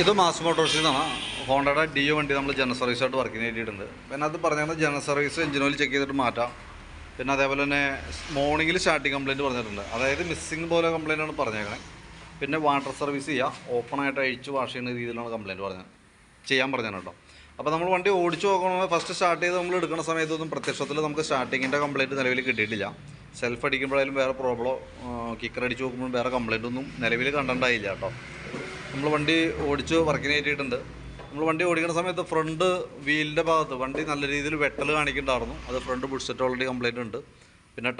ഇത് മാസ് മോട്ടോഴ്സിൽ നിന്നാണ് ഹോണ്ടയുടെ ഡി വണ്ടി നമ്മൾ ജനറൽ സർവീസായിട്ട് വർക്കിന് വേണ്ടിയിട്ടുണ്ട് പിന്നെ അത് പറഞ്ഞാൽ general service engine oil check ചെയ്തിട്ട് മാറ്റാം. പിന്നെ അതേപോലെ തന്നെ മോർണിംഗിൽ സ്റ്റാർട്ടിങ് കംപ്ലയിന്റ് പറഞ്ഞിട്ടുണ്ട്. അതായത് മിസ്സിങ് പോലെ കംപ്ലയിന്റ് ആണ് പറഞ്ഞേക്കണേ. പിന്നെ വാട്ടർ സർവീസ് ചെയ്യുക ഓപ്പണായിട്ട് അഴിച്ച് വാഷ് ചെയ്യുന്ന രീതിയിലാണ് കംപ്ലയിന്റ് പറഞ്ഞത്. ചെയ്യാൻ പറഞ്ഞത് കേട്ടോ. അപ്പോൾ നമ്മൾ വണ്ടി ഓടിച്ച് നോക്കണമെങ്കിൽ ഫസ്റ്റ് സ്റ്റാർട്ട് ചെയ്ത് നമ്മൾ എടുക്കുന്ന സമയത്തൊന്നും പ്രത്യക്ഷത്തിൽ നമുക്ക് സ്റ്റാർട്ടിങ്ങിന്റെ കംപ്ലയിന്റ് നിലവിൽ കിട്ടിയിട്ടില്ല. സെൽഫ് അടിക്കുമ്പോഴായാലും വേറെ പ്രോബ്ലോ കിക്കർ അടിച്ച് നോക്കുമ്പോഴും വേറെ കംപ്ലയിന്റ് ഒന്നും നിലവിൽ കണ്ടിട്ടുണ്ടായില്ല കേട്ടോ. നമ്മൾ വണ്ടി ഓടിച്ച് വർക്കിന് കയറ്റിയിട്ടുണ്ട്. നമ്മൾ വണ്ടി ഓടിക്കുന്ന സമയത്ത് ഫ്രണ്ട് വീലിന്റെ ഭാഗത്ത് വണ്ടി നല്ല രീതിയിൽ വെട്ടൽ കാണിക്കുന്നുണ്ടായിരുന്നു. അത് ഫ്രണ്ട് ബുഷ്സെറ്റ് ഓൾറെഡി കംപ്ലൈന്റ് ഉണ്ട്. പിന്നെ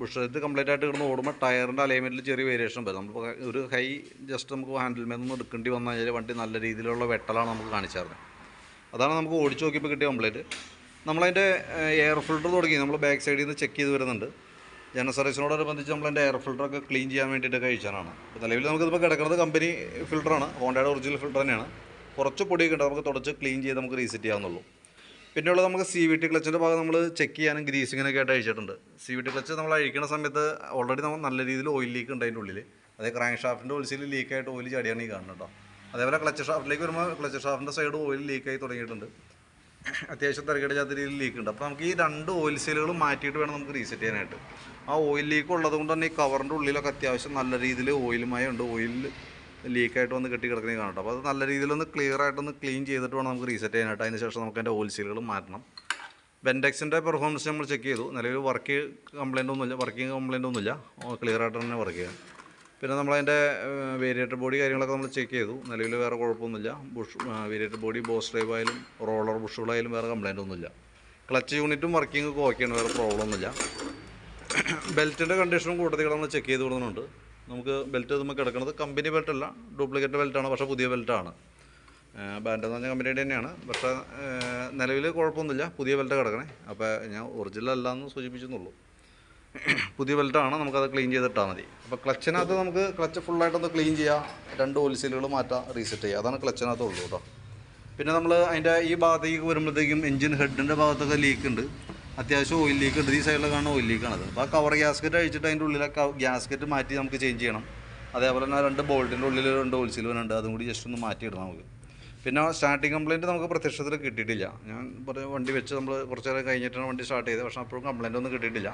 ബുഷ് സെറ്റ് കംപ്ലൈന്റ് ആയിട്ട് കിടന്ന് ഓടുമ്പോൾ ടയറിന്റെ അലൈൻമെന്റിൽ ചെറിയ വേരിയേഷൻ വരും നമ്മൾ ഒരു ഹൈ ജസ്റ്റ് നമുക്ക് ഹാൻഡിൽ നിന്ന് എടുക്കേണ്ടി വന്നു കഴിഞ്ഞാൽ വണ്ടി നല്ല രീതിയിലുള്ള വെട്ടലാണ് നമുക്ക് കാണിച്ചായിരുന്നത് അതാണ് നമുക്ക് ഓടിച്ച് നോക്കിയപ്പോൾ കിട്ടിയ കംപ്ലൈന്റ് നമ്മളതിന്റെ എയർ ഫിൽട്ടർ തുടങ്ങി. നമ്മൾ ബാക്ക് സൈഡിൽ നിന്ന് ചെക്ക് ചെയ്ത് വരുന്നുണ്ട്. ജനറൽ സർവീസിനോടനുബന്ധിച്ച് എന്റെ എയർ ഫിൽറ്ററൊക്കെ ക്ലീൻ ചെയ്യാൻ വേണ്ടിയിട്ട് കഴിച്ചാണ് നിലവിൽ നമുക്കിതിപ്പോൾ കിടക്കുന്നത് കമ്പനി ഫിൽറ്ററാണ് ഹോണ്ടയുടെ ഒറിജിനൽ ഫിൽറ്റർ തന്നെയാണ്. കുറച്ച് പൊടിയൊക്കെ ഉണ്ട്. നമുക്ക് തുടച്ച് ക്ലീൻ ചെയ്ത് നമുക്ക് റീസെറ്റ് ചെയ്യാവുന്നുള്ളൂ. പിന്നെയുള്ളത് നമുക്ക് സി വി ടി ക്ലച്ചിന്റെ ഭാഗം നമ്മൾ ചെക്ക് ചെയ്യാനും ഗ്രീസിങ്ങിനൊക്കെ ആയിട്ട് അഴിച്ചിട്ടുണ്ട് സി വി ടി ക്ലച്ച് നമ്മൾ അഴിക്കുന്ന സമയത്ത് ഓൾറെഡി നമ്മൾ നല്ല രീതിയിൽ ഓയിൽ ലീക്ക് ഉണ്ട് അതിന്റെ ഉള്ളിൽ അതേ ക്രാങ്ക് ഷാഫ്റ്റിന്റെ ഒളിച്ചിൽ ലീക്കായിട്ട് ഓയിൽ ചടിയാണ് ഈ കാണുന്നത് കേട്ടോ. അതേപോലെ ക്ലച്ച് ഷാഫ്റ്റിലേക്ക് വരുമ്പോൾ ക്ലച്ച് ഷാഫ്റ്റിന്റെ സൈഡ് ഓയിൽ ലീക്കായി തുടങ്ങിയിട്ടുണ്ട്. അത്യാവശ്യം തിരക്കടിച്ചാത്ത രീതിയിൽ ലീക്ക് ഉണ്ട്. അപ്പോൾ നമുക്ക് ഈ രണ്ട് ഓയിൽ സെല്ലുകൾ മാറ്റിയിട്ട് വേണം നമുക്ക് റീസെറ്റ് ചെയ്യാനായിട്ട്. ആ ഓയിൽ ലീക്ക് ഉള്ളത് കൊണ്ട് തന്നെ ഈ കവറിന്റെ ഉള്ളിലൊക്കെ അത്യാവശ്യം നല്ല രീതിയിൽ ഓയിലുമായി ഉണ്ട്. ഓയിൽ ലീക്കായിട്ട് വന്ന് കെട്ടി കിടക്കുന്നത് കാണട്ടോ അപ്പോൾ അത് നല്ല രീതിയിലൊന്ന് ക്ലിയർ ആയിട്ടൊന്ന് ക്ലീൻ ചെയ്തിട്ട് വേണം നമുക്ക് റീസെറ്റ് ചെയ്യാനായിട്ട്. അതിന് ശേഷം നമുക്ക് അതിന്റെ ഓയിൽ സെല്ലുകൾ മാറ്റണം. വെൻഡെക്സിന്റെ പെർഫോമൻസ് നമ്മൾ ചെക്ക് ചെയ്തു. നിലവിൽ വർക്ക് കംപ്ലൈന്റ് ഒന്നുമില്ല. വർക്കിംഗ് കംപ്ലൈന്റ് ഒന്നുമില്ല. ക്ലിയർ ആയിട്ട് തന്നെ വർക്ക് ചെയ്യാം. പിന്നെ നമ്മളതിന്റെ വേരിയേറ്റർ ബോഡി കാര്യങ്ങളൊക്കെ നമ്മൾ ചെക്ക് ചെയ്തു. നിലവിൽ വേറെ കുഴപ്പമൊന്നുമില്ല. Bush variator body boss drive ആയാലും റോളർ ബുഷുകളായാലും വേറെ കംപ്ലൈന്റ് ഒന്നുമില്ല. ക്ലച്ച് യൂണിറ്റും വർക്കിംഗ് ഒക്കെ ഓക്കെയാണ് വേറെ പ്രോബ്ലം ഒന്നുമില്ല. ബെൽറ്റിന്റെ കണ്ടീഷനും കൂടുതൽ നമ്മൾ ചെക്ക് ചെയ്ത് കൊടുക്കുന്നുണ്ട്. നമുക്ക് ബെൽറ്റ് നമുക്ക് കിടക്കുന്നത് കമ്പനി ബെൽറ്റ് അല്ല ഡ്യൂപ്ലിക്കേറ്റ് ബെൽറ്റാണ് പക്ഷേ പുതിയ ബെൽറ്റാണ് ബാൻഡ് എന്ന് പറഞ്ഞ കമ്പനിയുടെ തന്നെയാണ്. പക്ഷേ നിലവിൽ കുഴപ്പമൊന്നുമില്ല പുതിയ ബെൽറ്റ് കിടക്കണേ. അപ്പോൾ ഞാൻ ഒറിജിനൽ അല്ല എന്ന് സൂചിപ്പിച്ചെന്നുള്ളൂ. പുതിയ ബെൽറ്റാണ് നമുക്കത് ക്ലീൻ ചെയ്തിട്ടാൽ മതി. അപ്പോൾ ക്ലച്ചിനകത്ത് നമുക്ക് ക്ലച്ച് ഫുള്ളായിട്ടൊന്ന് ക്ലീൻ ചെയ്യാം. രണ്ട് ഓയിൽസീലുകൾ മാറ്റാം റീസെറ്റ് ചെയ്യുക അതാണ് ക്ലച്ചിനകത്ത് ഉള്ളൂ കേട്ടോ പിന്നെ നമ്മൾ അതിന്റെ ഈ ഭാഗത്തേക്ക് വരുമ്പോഴത്തേക്കും എഞ്ചിൻ ഹെഡിന്റെ ഭാഗത്തൊക്കെ ലീക്ക് ഉണ്ട്. അത്യാവശ്യം ഓയിൽ ലീക്ക് ഉണ്ട്. ഈ സൈഡിൽ കാണുന്ന ഓയിൽ ലീക്കാണത് അപ്പോൾ ആ കവർ ഗ്യാസ്കറ്റ് അഴിച്ചിട്ട് അതിന്റെ ഉള്ളിലെ ഗ്യാസ്കറ്റ് മാറ്റി നമുക്ക് ചേഞ്ച് ചെയ്യണം. അതേപോലെ തന്നെ രണ്ട് ബോൾട്ടിന്റെ ഉള്ളിൽ രണ്ട് ഓയിൽ ഉണ്ട് അതും കൂടി ജസ്റ്റ് ഒന്ന് മാറ്റിയിടണം നമുക്ക്. പിന്നെ സ്റ്റാർട്ടിങ് കംപ്ലയിന്റ് നമുക്ക് പ്രത്യക്ഷത്തിൽ കിട്ടിയിട്ടില്ല. ഞാൻ പറഞ്ഞ വണ്ടി വെച്ച് നമ്മൾ കുറച്ച് നേരം കഴിഞ്ഞിട്ടാണ് വണ്ടി സ്റ്റാർട്ട് ചെയ്തത്. പക്ഷേ അപ്പോഴും കംപ്ലയിന്റ് ഒന്നും കിട്ടിയിട്ടില്ല.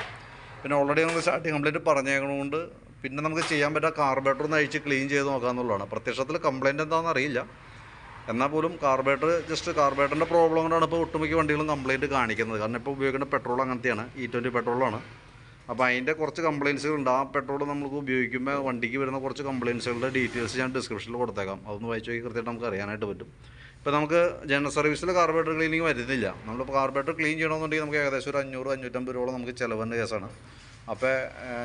പിന്നെ ഓൾറെഡി നമുക്ക് സ്റ്റാർട്ടിങ് കംപ്ലയിന്റ് പറഞ്ഞേക്കണതുകൊണ്ട് പിന്നെ നമുക്ക് ചെയ്യാൻ പറ്റുക കാർബേറ്റർ ഒന്ന് അഴിച്ച് ക്ലീൻ ചെയ്ത് നോക്കാമെന്നുള്ളതാണ് പ്രത്യക്ഷത്തിൽ കംപ്ലയിന്റ് എന്താണെന്ന് അറിയില്ല. എന്നാൽ പോലും കാർബേറ്റർ ജസ്റ്റ് കാർബേറ്ററിന്റെ പ്രോബ്ലം കൊണ്ടാണ് ഇപ്പോൾ ഒട്ടുമിക്ക വണ്ടികളും കംപ്ലയിന്റ് കാണിക്കുന്നത്. കാരണം ഇപ്പോൾ ഉപയോഗിക്കുന്ന പെട്രോൾ അങ്ങനത്തെയാണ് ഇ ട്വന്റി പെട്രോളാണ് അപ്പോൾ അതിന്റെ കുറച്ച് കംപ്ലയിൻസുകളുണ്ട് ആ പെട്രോൾ നമുക്ക് ഉപയോഗിക്കുമ്പോൾ വണ്ടിക്ക് വരുന്ന കുറച്ച് കംപ്ലയിൻസുകളുടെ ഡീറ്റെയിൽസ് ഞാൻ ഡിസ്ക്രിപ്ഷനിൽ കൊടുത്തേക്കാം. അതൊന്ന് വായിച്ചു നോക്കി കൃത്യമായിട്ട് നമുക്ക് അറിയാനായിട്ട് പറ്റും. ഇപ്പോൾ നമുക്ക് ജനറൽ സർവീസിൽ കാർബറേറ്റർ ക്ലീനിങ് വരുന്നില്ല. നമ്മളിപ്പോൾ കാർബറേറ്റർ ക്ലീൻ ചെയ്യണമെന്നുണ്ടെങ്കിൽ നമുക്ക് ഏകദേശം ഒരു അഞ്ഞൂറ് അഞ്ഞൂറ്റമ്പത് രൂപ നമുക്ക് ചിലവേണ്ട കേസാണ് അപ്പോൾ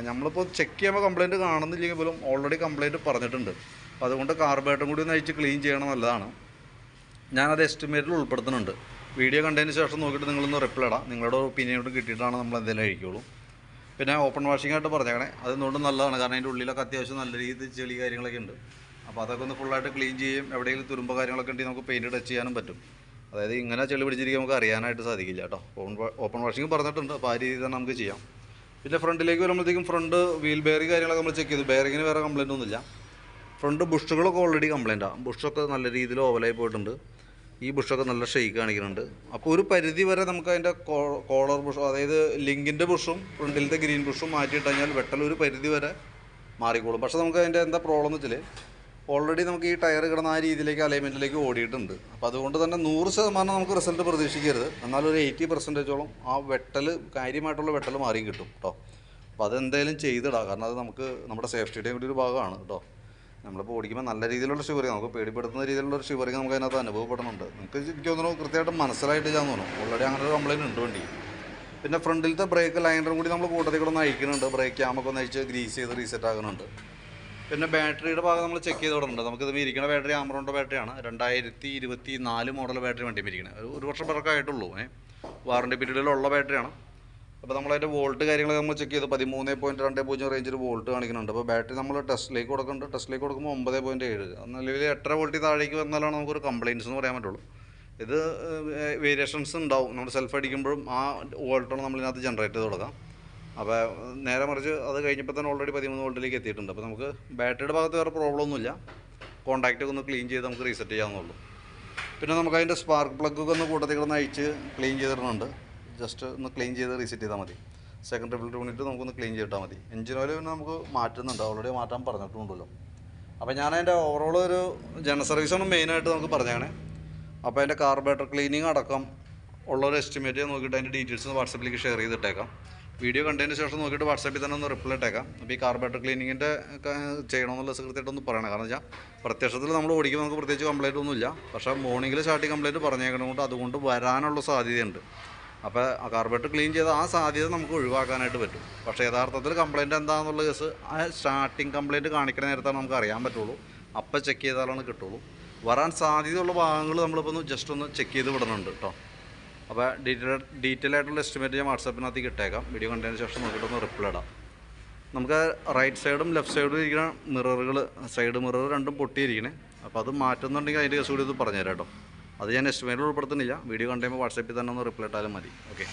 നമ്മളിപ്പോൾ ചെക്ക് ചെയ്യുമ്പോൾ കംപ്ലയിന്റ് കാണുന്നില്ലെങ്കിൽ പോലും ഓൾറെഡി കംപ്ലയിന്റ് പറഞ്ഞിട്ടുണ്ട്. അപ്പോൾ അതുകൊണ്ട് കാർബറേറ്ററും കൂടി ഒന്ന് അയച്ച് ക്ലീൻ ചെയ്യണം നല്ലതാണ്. ഞാനത് എസ്റ്റിമേറ്റിൽ ഉൾപ്പെടുത്തുന്നുണ്ട്. വീഡിയോ കണ്ടതിന് ശേഷം നോക്കിയിട്ട് നിങ്ങളൊന്ന് റിപ്ലൈ ഇടാം. നിങ്ങളുടെ ഒപ്പീനിയനോട് കിട്ടിയിട്ടാണ് നമ്മൾ എന്തെങ്കിലും അഴിക്കുള്ളൂ. പിന്നെ ഓപ്പൺ വാഷിംഗ് ആയിട്ട് പറഞ്ഞേക്കണേ. അത് എന്തുകൊണ്ട് നല്ലതാണ്. കാരണം അതിന്റെ ഉള്ളിലൊക്കെ അത്യാവശ്യം നല്ല രീതിയിൽ ചെളി കാര്യങ്ങളൊക്കെ ഉണ്ട്. അപ്പോൾ അതൊക്കെ ഒന്ന് ഫുള്ളായിട്ട് ക്ലീൻ ചെയ്യും. എവിടെയെങ്കിലും തുരുമ്പ് കാര്യങ്ങളൊക്കെ ഉണ്ടെങ്കിൽ നമുക്ക് പെയിന്റ് ടച്ച് ചെയ്യാനും പറ്റും. അതായത് ഇങ്ങനെ ചെളി പിടിച്ചിരിക്കുക നമുക്ക് അറിയാനായിട്ട് സാധിക്കില്ല കേട്ടോ. ഓപ്പൺ ഓപ്പൺ വാഷിംഗ് പറഞ്ഞിട്ടുണ്ട്. അപ്പോൾ ആ രീതിയിൽ തന്നെ നമുക്ക് ചെയ്യാം. പിന്നെ ഫ്രണ്ടിലേക്ക് വരുമ്പോഴത്തേക്കും ഫ്രണ്ട് വീൽ ബെയറി കാര്യങ്ങളൊക്കെ നമ്മൾ ചെക്ക് ചെയ്തു. ബെയറിങ്ങിന് വേറെ കംപ്ലൈന്റ് ഒന്നുമില്ല. ഫ്രണ്ട് ബുഷുകളൊക്കെ ഓൾറെഡി കംപ്ലൈന്റാണ് ബുഷൊക്കെ നല്ല രീതിയിൽ ഓവലായി പോയിട്ടുണ്ട്. ഈ ബുഷൊക്കെ നല്ല ഷെയ്ക്ക് കാണിക്കുന്നുണ്ട്. അപ്പോൾ ഒരു പരിധി വരെ നമുക്ക് അതിന്റെ കോളർ ബുഷ് അതായത് ലിങ്കിന്റെ ബുഷും ഫ്രണ്ടിലത്തെ ഗ്രീൻ ബുഷും മാറ്റിയിട്ട് കഴിഞ്ഞാൽ വെട്ടൽ ഒരു പരിധി വരെ മാറിക്കോളും. പക്ഷേ നമുക്ക് അതിന്റെ എന്താ പ്രോബ്ലം എന്ന് വെച്ചാൽ ഓൾറെഡി നമുക്ക് ഈ ടയർ കിടന്ന ആ രീതിയിലേക്ക് അലൈൻമെന്റിലേക്ക് ഓടിയിട്ടുണ്ട്. അപ്പോൾ അതുകൊണ്ട് തന്നെ നൂറ് ശതമാനം നമുക്ക് റിസൾട്ട് പ്രതീക്ഷിക്കരുത്. എന്നാൽ ഒരു എയ്റ്റി പെർസെന്റേജോളം ആ വെട്ടൽ കാര്യമായിട്ടുള്ള വെട്ടൽ മാറി കിട്ടും കേട്ടോ അപ്പോൾ അതെന്തായാലും ചെയ്തിടാം. കാരണം അത് നമുക്ക് നമ്മുടെ സേഫ്റ്റിയുടെയും കൂടി ഒരു ഭാഗമാണ് കേട്ടോ നമ്മളിപ്പോൾ ഓടിക്കുമ്പോൾ നല്ല രീതിയിലുള്ള ഷിവറിങ് നമുക്ക് പേടിപ്പെടുത്തുന്ന രീതിയിലുള്ള ഒരു ഷിവറിങ് നമുക്ക് അതിനകത്ത് അനുഭവപ്പെടുന്നുണ്ട്. നിങ്ങൾക്ക് എനിക്ക് തോന്നുന്നു കൃത്യമായിട്ട് മനസ്സിലായിട്ട് ഞാൻ തോന്നുന്നു. ഓൾറെഡി അങ്ങനെ ഒരു കംപ്ലയിന്റ് ഉണ്ട് വണ്ടി. പിന്നെ ഫ്രണ്ടിലത്തെ ബ്രേക്ക് ലൈനറും കൂടി നമ്മൾ കൂട്ടത്തിൽ കൂടെ ഒന്ന് അയക്കുന്നുണ്ട് ബ്രേക്ക് ക്യാമൊക്കെ ഒന്ന് അയച്ച് ഗ്രീസ് ചെയ്ത് റീസെറ്റ് ആകുന്നുണ്ട് പിന്നെ ബാറ്ററിയുടെ ഭാഗം നമ്മൾ ചെക്ക് ചെയ്ത് നമുക്ക് നമുക്കിത് ഇരിക്കുന്ന ബാറ്ററി ആമറോണിന്റെ ബാറ്ററിയാണ്. രണ്ടായിരത്തി ഇരുപത്തി നാല് മോഡൽ ബാറ്ററി വണ്ടി ഇരിക്കുന്നത്. ഒരു വർഷം പിറക്കായിട്ടുള്ളൂ. ഏ വാറണ്ടി പീരീഡിലുള്ള ബാറ്ററിയാണ് അപ്പോൾ നമ്മളതിന്റെ വോൾട്ട് കാര്യങ്ങൾ നമ്മൾ ചെക്ക് ചെയ്ത്. പതിമൂന്ന് പോയിന്റ് രണ്ട് പൂജ്യം റേഞ്ചിൽ വോൾട്ട് കാണിക്കുന്നുണ്ട്. അപ്പോൾ ബാറ്ററി നമ്മൾ ടെസ്റ്റിലേക്ക് കൊടുക്കുന്നുണ്ട്. ടെസ്റ്റിലേക്ക് കൊടുക്കുമ്പോൾ ഒമ്പത് പോയിന്റ് ഏഴ്. നിലവിൽ എട്ടര വോൾട്ടിൽ താഴേക്ക് വന്നാലാണ് നമുക്കൊരു കംപ്ലയിൻസ് എന്ന് പറയാൻ പറ്റുള്ളൂ. ഇത് വേരിയേഷൻസ് ഉണ്ടാവും. നമ്മൾ സെൽഫ് അടിക്കുമ്പോഴും ആ വോൾട്ടാണ് നമ്മളിതിനകത്ത് ജനറേറ്റ് ചെയ്ത് കൊടുക്കാം അപ്പോൾ നേരെ മറിച്ച് അത് കഴിഞ്ഞപ്പോൾ തന്നെ ഓൾറെഡി പതിമൂന്ന് വോൾട്ടിലേക്ക് എത്തിയിട്ടുണ്ട്. അപ്പോൾ നമുക്ക് ബാറ്ററിയുടെ ഭാഗത്ത് വേറെ പ്രോബ്ലം ഒന്നുമില്ല കോൺടാക്റ്റ് ഒന്ന് ക്ലീൻ ചെയ്ത് നമുക്ക് റീസെറ്റ് ചെയ്യാവുന്നുള്ളൂ പിന്നെ നമുക്ക് അതിന്റെ സ്പാർക്ക് പ്ലഗ് ഒക്കെ ഒന്ന് കൂട്ടത്തിൽ കിടന്ന് അയച്ച് ക്ലീൻ ചെയ്തിടുന്നുണ്ട്. ജസ്റ്റ് ഒന്ന് ക്ലീൻ ചെയ്ത് റീസെറ്റ് ചെയ്താൽ മതി. സെക്കൻഡ് ഫിൽറ്റർ യൂണിറ്റ് നമുക്കൊന്ന് ക്ലീൻ ചെയ്തിട്ടാൽ മതി. എഞ്ചിൻ ഓയിൽ പിന്നെ നമുക്ക് മാറ്റുന്നുണ്ട്. ഓൾറെഡി മാറ്റാൻ പറഞ്ഞിട്ടുണ്ടല്ലോ. അപ്പോൾ ഞാൻ അതിന്റെ ഓവറോൾ ഒരു ജനറൽ സർവീസാണ് മെയിനായിട്ട് നമുക്ക് പറഞ്ഞാണ് അപ്പോൾ അതിന്റെ കാർബറേറ്റർ ക്ലീനിങ് അടക്കം ഉള്ള ഒരു എസ്റ്റിമേറ്റ് നോക്കിയിട്ട് അതിന്റെ ഡീറ്റെയിൽസ് വാട്സപ്പിലേക്ക് ഷെയർ ചെയ്തിട്ടേക്കാം. വീഡിയോ കണ്ടതിന് ശേഷം നോക്കിയിട്ട് വാട്സാപ്പിൽ തന്നെ ഒന്ന് റിപ്ലൈ ഇട്ടേക്കാം. അപ്പോൾ ഈ കാർബേറ്റർ ക്ലീനിങ്ങിന്റെ ചെയ്യണമെന്നുള്ള ഒന്ന് പറയണം. കാരണം വെച്ചാൽ പ്രത്യക്ഷത്തിൽ നമ്മൾ ഓടിക്കുമ്പോൾ നമുക്ക് പ്രത്യേകിച്ച് കംപ്ലൈന്റ് ഒന്നുമില്ല. പക്ഷേ മോർണിംഗിൽ സ്റ്റാർട്ടിങ് കംപ്ലൈന്റ് പറഞ്ഞേക്കണം കൊണ്ട് അതുകൊണ്ട് വരാനുള്ള സാധ്യതയുണ്ട്. അപ്പോൾ ആ കാർബേറ്റർ ക്ലീൻ ചെയ്ത ആ സാധ്യത നമുക്ക് ഒഴിവാക്കാനായിട്ട് പറ്റും. പക്ഷേ യഥാർത്ഥത്തിൽ കംപ്ലൈന്റ് എന്താണെന്നുള്ള കേസ് ആ സ്റ്റാർട്ടിങ് കംപ്ലൈന്റ് കാണിക്കുന്ന നേരത്താണ് നമുക്ക് അറിയാൻ പറ്റുള്ളൂ. അപ്പം ചെക്ക് ചെയ്താലാണ് കിട്ടുള്ളൂ. വരാൻ സാധ്യതയുള്ള ഭാഗങ്ങൾ നമ്മളിപ്പോൾ ഒന്ന് ജസ്റ്റ് ഒന്ന് ചെക്ക് ചെയ്ത് വിടുന്നുണ്ട് കേട്ടോ അപ്പോൾ ഡീറ്റെയിൽ ഡീറ്റെയിൽ ആയിട്ടുള്ള എസ്റ്റിമേറ്റ് ഞാൻ വാട്സാപ്പിനകത്ത് ഇട്ടേക്കാം. വീഡിയോ കണ്ടതിന് ശേഷം നോക്കിയിട്ടൊന്ന് റിപ്ലൈ ഇടാം. നമുക്ക് റൈറ്റ് സൈഡും ലെഫ്റ്റ് സൈഡും ഇരിക്കുന്ന മിററുകൾ സൈഡ് മിറർ രണ്ടും പൊട്ടിയിരിക്കണേ. അപ്പോൾ അത് മാറ്റുന്നുണ്ടെങ്കിൽ അതിന്റെ കേസ് കൂടി ഇത് പറഞ്ഞുതരാം കേട്ടോ അത് ഞാൻ എസ്റ്റിമേറ്റിൽ ഉൾപ്പെടുത്തുന്നില്ല. വീഡിയോ കണ്ടുമ്പോൾ വാട്സാപ്പിൽ തന്നെ ഒന്ന് റിപ്ലൈ ഇട്ടാലും മതി. ഓക്കെ